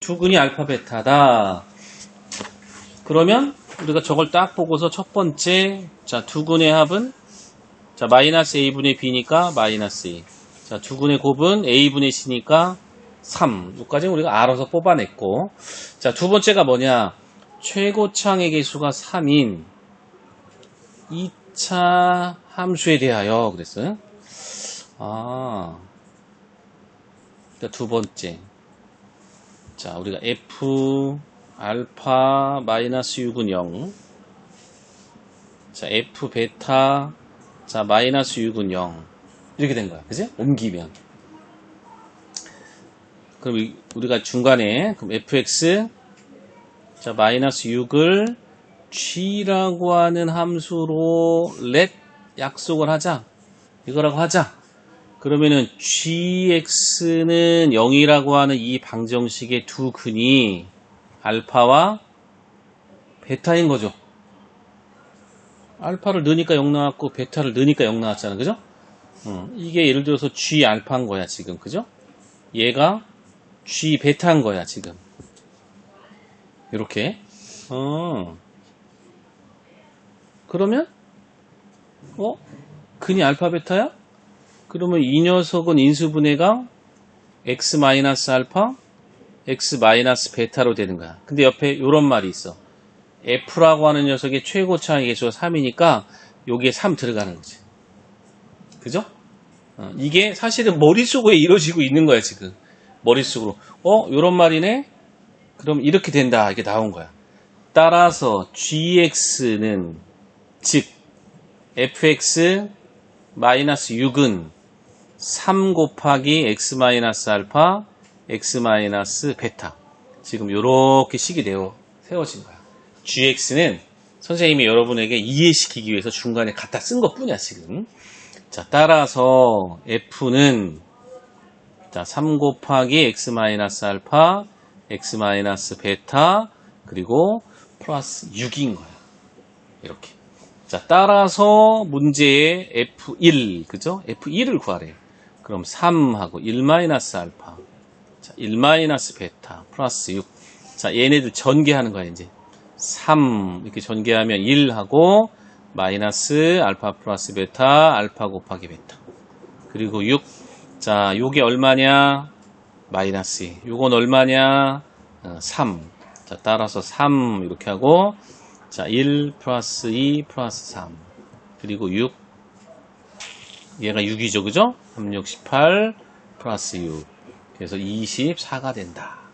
두근이 알파 베타다. 그러면 우리가 저걸 딱 보고서 첫 번째 자 두근의 합은 자 마이너스 a분의 b니까 마이너스 2. 자 두근의 곱은 a분의 c니까 3. 여기까지는 우리가 알아서 뽑아냈고 자 두 번째가 뭐냐 최고창의 개수가 3인 2차 함수에 대하여 그랬어요. 아. 자, 두 번째. 자, 우리가 f 알파 마이너스 6은 0. 자, f 베타 자, 마이너스 6은 0. 이렇게 된 거야. 그지? 옮기면. 그럼 이- 우리가 중간에 그럼 fx 자, 마이너스 6을 g라고 하는 함수로 let 약속을 하자. 이거라고 하자. 그러면은 gx는 0이라고 하는 이 방정식의 두 근이 알파와 베타인 거죠. 알파를 넣으니까 0 나왔고 베타를 넣으니까 0 나왔잖아. 그죠? 음, 이게 예를 들어서 g 알파인 거야, 지금. 그죠? 얘가 g 베타인 거야, 지금. 이렇게. 어. 그러면 어? 근이 알파 베타야? 그러면 이 녀석은 인수분해가 x 마이너스 알파, x 마이너스 베타로 되는 거야. 근데 옆에 이런 말이 있어. f라고 하는 녀석의 최고차의 개수가 3이니까 여기에 3 들어가는 거지. 그죠? 어, 이게 사실은 머릿속에 이루어지고 있는 거야, 지금. 머릿속으로. 어? 요런 말이네? 그럼 이렇게 된다. 이게 나온 거야. 따라서 gx는 즉 fx 마이너스 6은 3 곱하기 x 마이너스 알파 x 마이너스 베타 지금 이렇게 식이 되어 세워진 거야. gx는 선생님이 여러분에게 이해시키기 위해서 중간에 갖다 쓴 것 뿐이야 지금. 자 따라서 f는 자, 3 곱하기 x 마이너스 알파 x 마이너스 베타 그리고 플러스 6인 거야. 이렇게. 자, 따라서 문제의 F1, 그죠? F1을 구하래. 그럼 3하고 1 마이너스 알파. 자, 1 마이너스 베타 플러스 6. 자, 얘네들 전개하는 거야, 이제. 3 이렇게 전개하면 1하고 마이너스 알파 플러스 베타 알파 곱하기 베타. 그리고 6. 자, 요게 얼마냐? 마이너스 2. 요건 얼마냐? 어, 3. 자, 따라서 3 이렇게 하고 자, 1 플러스 2 플러스 3. 그리고 6. 얘가 6이죠, 그죠? 3, 6, 18 플러스 6. 그래서 24가 된다.